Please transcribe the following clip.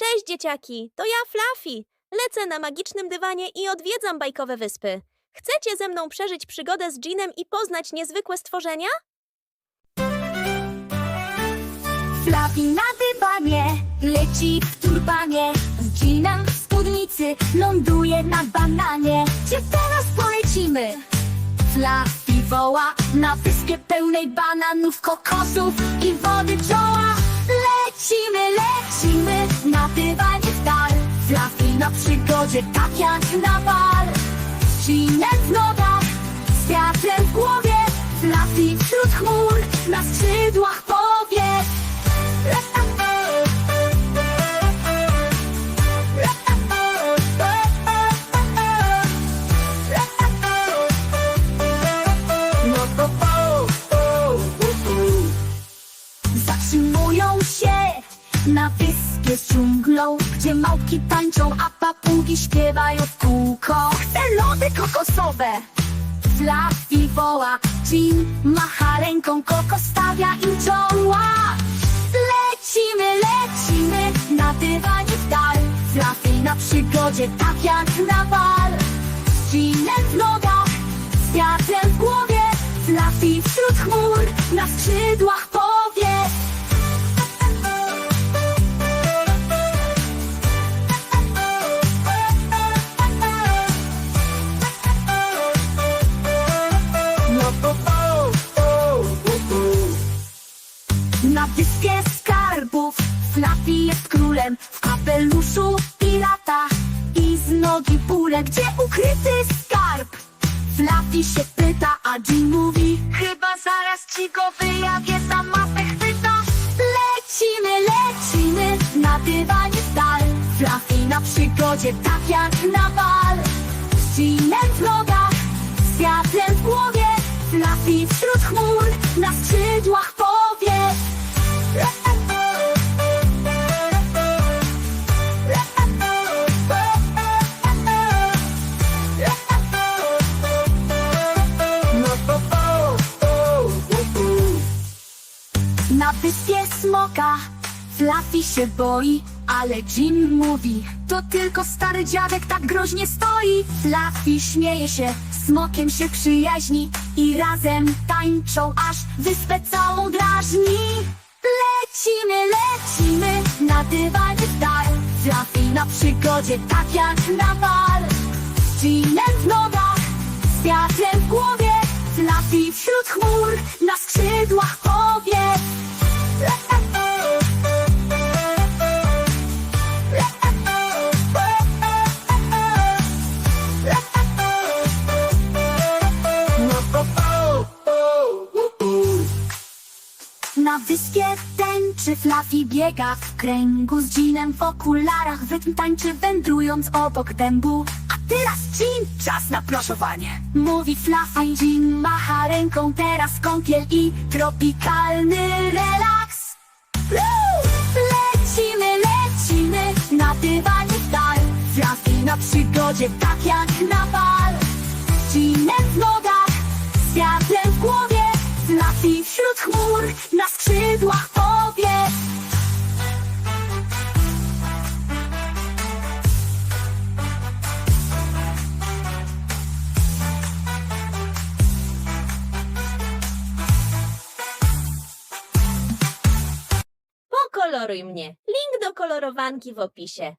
Cześć dzieciaki, to ja Fluffy. Lecę na magicznym dywanie i odwiedzam bajkowe wyspy. Chcecie ze mną przeżyć przygodę z Jeanem i poznać niezwykłe stworzenia? Flapi na dywanie, leci w turbanie Z dżinem w spódnicy, ląduje na bananie Gdzie teraz polecimy? Flapi woła na wyspie pełnej bananów, kokosów i wody czoła Lecimy, lecimy na przygodzie, tak jak na bal dżinem w nogach, z wiatrem w głowie. Flapi wśród chmur, na skrzydłach Gdzie małpki tańczą, a papugi śpiewają w kółko. Chcę lody kokosowe Fluffy woła, Jean macha ręką, koko stawia im czoła. Lecimy, lecimy na dywanie w dal. Fluffy na przygodzie, tak jak na bal. Z Jeanem w nogach, z wiatrem w głowie. Fluffy wśród chmur, na skrzydłach wyspie skarbów Fluffy jest królem W kapeluszu i lata. I z nogi bóle Gdzie ukryty skarb? Fluffy się pyta, a Jean mówi Chyba zaraz ci go wyjawię Za mapę chwyta. Lecimy, lecimy Na dywanie w dal. Fluffy na przygodzie Tak jak na bal. Z Jeanem w nogach Z wiatrem w głowie. Fluffy wśród chmur Na skrzydłach powie Na wyspie smoka. Fluffy się boi, ale Jim mówi To tylko stary dziadek tak groźnie stoi. Fluffy śmieje się, smokiem się przyjaźni I razem tańczą, aż wyspę całą drażni. Lecimy, lecimy na dywanie w dal. Fluffy na przygodzie, tak jak na bal. Z Jimem w nogach, z wiatrem w głowie. Fluffy wśród chmur, na skrzydłach Na wyspie tęczy Fluffy biega w kręgu. Z Jeanem w okularach Rytm tańczy wędrując obok dębu. A teraz Jean, czas na proszowanie Mówi Fluffy, Jean macha ręką. Teraz kąpiel i tropikalny relaks! Lecimy, lecimy na dywanie w dal. Fluffy na przygodzie, tak jak na bal. Jeanem w nogach, z wiatrem w głowie Fluffy wśród chmur, na skrzydłach powie Pokoloruj mnie. Link do kolorowanki w opisie.